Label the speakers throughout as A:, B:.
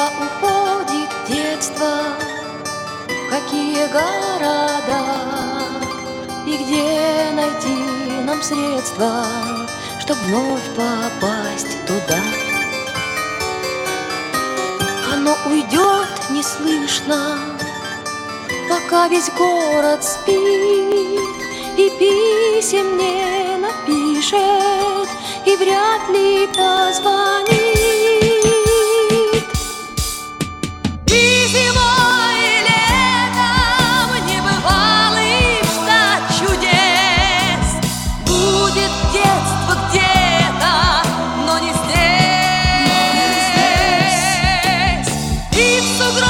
A: Куда уходит детство, какие города И где найти нам средства, чтоб вновь попасть туда? Оно уйдет неслышно, пока весь город спит И писем не напишет, и вряд ли позвонит И в сугробах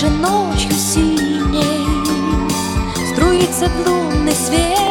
A: Где также ночью синей струится лунный свет,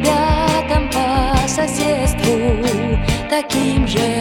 A: ребятам по соседству таким же